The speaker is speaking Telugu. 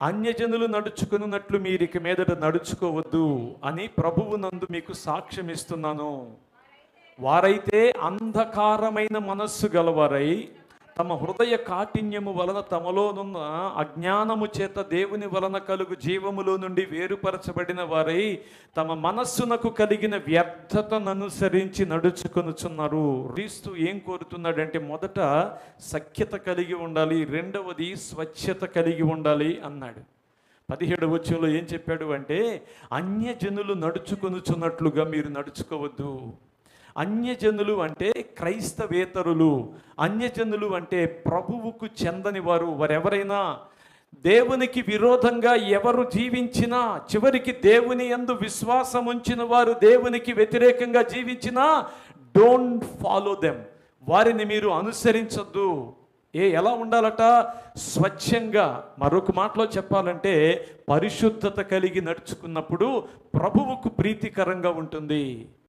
అన్యజనులు నడుచుకున్నట్లు మీరు ఇక మీదట నడుచుకోవద్దు అని ప్రభువు నందు మీకు సాక్ష్యం ఇస్తున్నాను వారైతే అంధకారమైన మనస్సు గలవారై తమ హృదయ కాఠిన్యము వలన తమలోనున్న అజ్ఞానము చేత దేవుని వలన కలుగు జీవములో నుండి వేరుపరచబడిన వారై తమ మనస్సునకు కలిగిన వ్యర్థతననుసరించి నడుచుకొనుచున్నారు. క్రీస్తు ఏం కోరుతున్నాడంటే మొదట సఖ్యత కలిగి ఉండాలి రెండవది స్వచ్ఛత కలిగి ఉండాలి అన్నాడు. పదిహేడు వచ్చంలో ఏం చెప్పాడు అంటే అన్యజనులు నడుచుకొనుచున్నట్లుగా మీరు నడుచుకోవద్దు. అన్యజనులు అంటే క్రైస్తవేతరులు అన్యజనులు అంటే ప్రభువుకు చెందని వారు వారెవరైనా దేవునికి విరోధంగా ఎవరు జీవించినా చివరికి దేవుని ఎందు విశ్వాసం ఉంచిన వారు దేవునికి వ్యతిరేకంగా జీవించినా డోంట్ ఫాలో దెమ్ వారిని మీరు అనుసరించొద్దు. ఏ ఎలా ఉండాలట? స్వచ్ఛంగా. మరొక మాటలో చెప్పాలంటే పరిశుద్ధత కలిగి నడుచుకున్నప్పుడు ప్రభువుకు ప్రీతికరంగా ఉంటుంది.